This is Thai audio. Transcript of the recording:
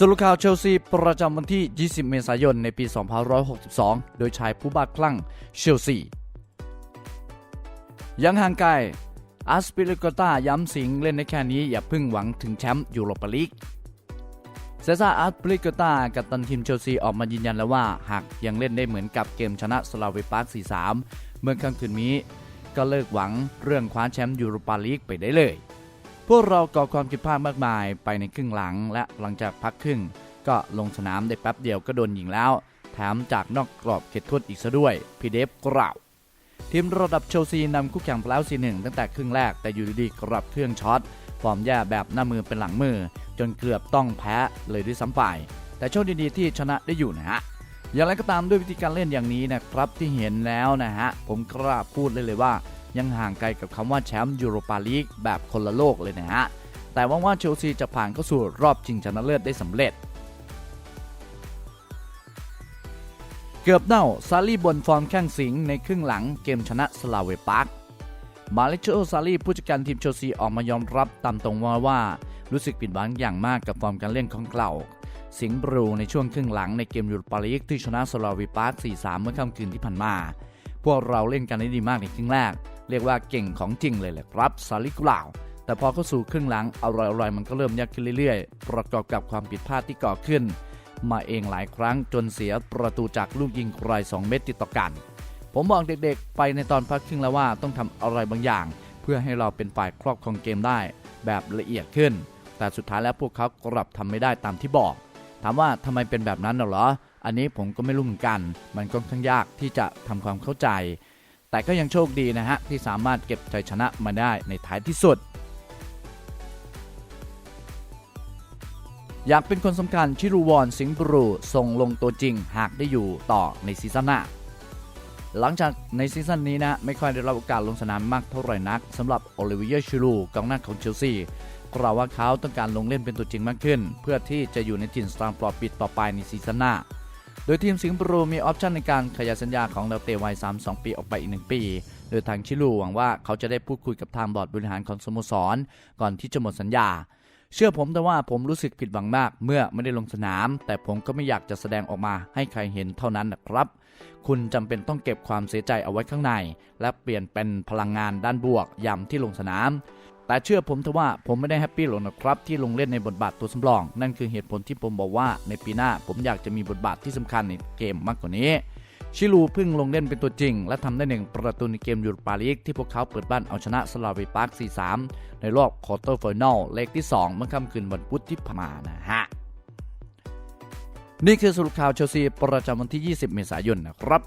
สรุปข่าวเชลซีประจำวันที่ 20 เมษายน ในปี 2562 โดยชายผู้บ้าคลั่งเชลซี ยังห่างไกลอาสปิลิโกตาย้ำสิงเล่นในแค่นี้อย่าพึ่งหวังถึงแชมป์ยูโรปาลีก เซซ่าอาร์ตปริกตากับตันทีมเชลซีออกมายืนยันแล้วว่า หากยังเล่นได้เหมือนกับเกมชนะสลาเวปาร์ค4-3 เมื่อค่ำคืนนี้ ก็เลิกหวังเรื่องคว้าแชมป์ยูโรปาลีกไปได้เลย พวกเราก่อความผิดพลาดมากมายไปในครึ่งหลังและหลังจากพักครึ่ง ก็ลงสนามได้แป๊บเดียวก็โดนยิงแล้ว แถมจากนอกกรอบเขตโทษอีกซะด้วยพีเดฟกล่าวทีมระดับเชลซีนำคู่แข่งไปแล้ว4-1ตั้งแต่ครึ่งแรกแต่อยู่ดีๆกรับเครื่องช็อตฟอร์มแย่แบบหน้ามือเป็นหลังมือ จนเกือบต้องแพ้เลยด้วยซ้ำไป แต่โชคดีๆที่ชนะได้อยู่นะฮะอย่างไรก็ตามด้วยวิธีการเล่นอย่างนี้นะครับที่เห็นแล้วนะฮะผมกล้าพูดเลยเลยว่า ยังห่างไกลกับคำว่าแชมป์ยูโรปาลีกแบบคนละโลกเลยนะฮะ แต่วังว่าเชลซีจะผ่านเข้าสู่รอบชิงชนะเลิศได้สำเร็จ เกือบเน่าซารีบนฟอร์มแข้งสิงในครึ่งหลังเกมชนะสลาเวปาร์กมาเลเชโอซารีผู้จัดการทีมเชลซีออกมายอมรับตามตรงว่าว่า รู้สึกผิดหวังอย่างมากกับฟอร์มการเล่นของเก่าสิงห์บรูในช่วงครึ่งหลังในเกมยูโรปาลีกที่ชนะสลาเวปาร์ก4-3 เมื่อค่ำคืนที่ผ่านมา พวกเราเล่นกันได้ดีมากในครึ่งแรก เรียกว่าเก่งของจริงเลยแหละครับซาลิกล่าว แต่พอเข้าสู่ครึ่งหลังอร่อยๆมันก็เริ่มยากขึ้นเรื่อยๆ ประกอบกับความผิดพลาดที่ก่อขึ้น มาเองหลายครั้งจนเสียประตูจากลูกยิงไกล2เม็ดติดต่อกัน ผมบอกเด็กๆ ไปในตอนพักครึ่งแล้วว่าต้องทำอะไรบางอย่าง เพื่อให้เราเป็นฝ่ายครอบครองเกมได้ แบบละเอียดขึ้น แต่สุดท้ายแล้วพวกเขากลับทำไม่ได้ตามที่บอก ถามว่าทำไมเป็นแบบนั้นเหรอ อันนี้ผมก็ไม่รู้เหมือนกัน มันก็ค่อนข้างยากที่จะทำความเข้าใจ แต่ก็ยังโชคดีนะฮะ ที่สามารถเก็บชัยชนะมาได้ในท้ายที่สุด อยากเป็นคนสำคัญชิรูวอนสิงห์บรูส่งลงตัวจริงหากได้อยู่ต่อในซีซั่นหน้าหลังจากในซีซั่นนี้นะ ไม่ค่อยได้รับโอกาสลงสนามมากเท่าไหร่นักสำหรับโอลิเวียชิรูกองหน้าของเชลซีกล่าวว่าเขาต้องการลงเล่นเป็นตัวจริงมากขึ้น เพื่อที่จะอยู่ในถิ่นสตางปลอดปิดต่อไปในซีซั่นหน้า โดยทีมสิงห์บรูมีออปชันในการขยายสัญญาของดาวเตะวัย 32 ปีออกไปอีก 1 ปี โดยทางชิลูหวังว่าเขาจะได้พูดคุยกับทางบอร์ดบริหารของสโมสร ก่อนที่จะหมดสัญญา เชื่อผมแต่ว่าผมรู้สึกผิดหวังมากเมื่อไม่ได้ลงสนาม แต่ผมก็ไม่อยากจะแสดงออกมาให้ใครเห็นเท่านั้นนะครับ คุณจำเป็นต้องเก็บความเสียใจเอาไว้ข้างใน และเปลี่ยนเป็นพลังงานด้านบวกยามที่ลงสนาม แต่เชื่อผมเถอะว่าผมไม่ได้แฮปปี้หรอกนะครับที่ลงเล่นในบทบาทตัวสำรอง นั่นคือเหตุผลที่ผมบอกว่าในปีหน้าผมอยากจะมีบทบาทที่สำคัญในเกมมากกว่านี้ ชิลูเพิ่งลงเล่นเป็นตัวจริง และทำได้หนึ่งประตูในเกมยูโรปาลีกที่พวกเขาเปิดบ้านเอาชนะสลาเวปาร์ค 4-3 ในรอบควอเตอร์ไฟแนลเลกที่ 2 เมื่อค่ำคืนวันพุธที่ผ่านมานะฮะนี่คือสรุปข่าวเชลซีประจำวันที่ 20 เมษายนนะครับ